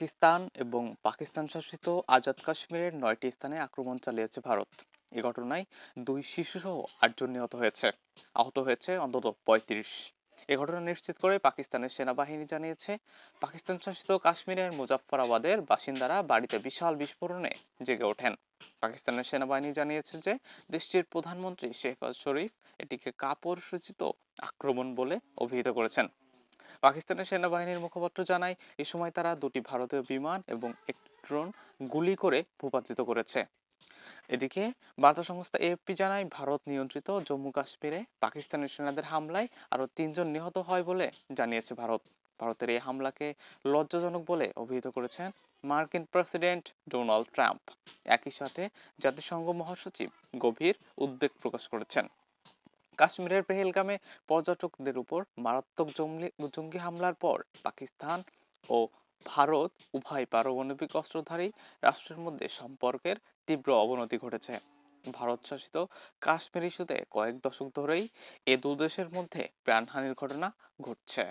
পাকিস্তান এবং পাকিস্তান শাসিত আজাদ কাশ্মীরের নয়টি স্থানে আক্রমণ চালিয়েছে ভারত। এ ঘটনায় দুই শিশুসহ আটজন নিহত হয়েছে। আহত হয়েছে অন্তত পঁয়ত্রিশ। এ ঘটনা নিশ্চিত করে পাকিস্তানের সেনাবাহিনী জানিয়েছে, পাকিস্তান শাসিত কাশ্মীরের মুজাফফরাবাদের বাসিন্দারা বাড়িতে বিশাল বিস্ফোরণে জেগে ওঠেন। পাকিস্তানের সেনাবাহিনী জানিয়েছে যে, দেশটির প্রধানমন্ত্রী শেহবাজ শরীফ এটিকে কাপড় সূচিত আক্রমণ বলে অভিহিত করেছেন। পাকিস্তানের সেনাবাহিনীর মুখপাত্র জানায়, এ সময় তারা দুটি ভারতীয় বিমান এবং একটি ড্রোন গুলি করে ভূপাতিত করেছে। এদিকে বার্তা সংস্থা এএফপি জানায়, ভারত নিয়ন্ত্রিত জম্মু কাশ্মীরে পাকিস্তানের সেনাদের হামলায় আরও তিনজন নিহত হয় বলে জানিয়েছে ভারত। ভারতের এই হামলাকে লজ্জাজনক বলে অভিহিত করেছেন মার্কিন প্রেসিডেন্ট ডোনাল্ড ট্রাম্প। একই সাথে জাতিসংঘ মহাসচিব গভীর উদ্বেগ প্রকাশ করেছেন। কাশ্মীরের পেহেলগামে পর্যটকদের উপর মারাত্মক জঙ্গি হামলার পর পাকিস্তান ও ভারত উভয় পারমাণবিক অস্ত্রধারী রাষ্ট্রের মধ্যে সম্পর্কের তীব্র অবনতি ঘটেছে। ভারত শাসিত কাশ্মীর ইস্যুতে কয়েক দশক ধরেই এ দু দেশের মধ্যে প্রাণহানির ঘটনা ঘটছে।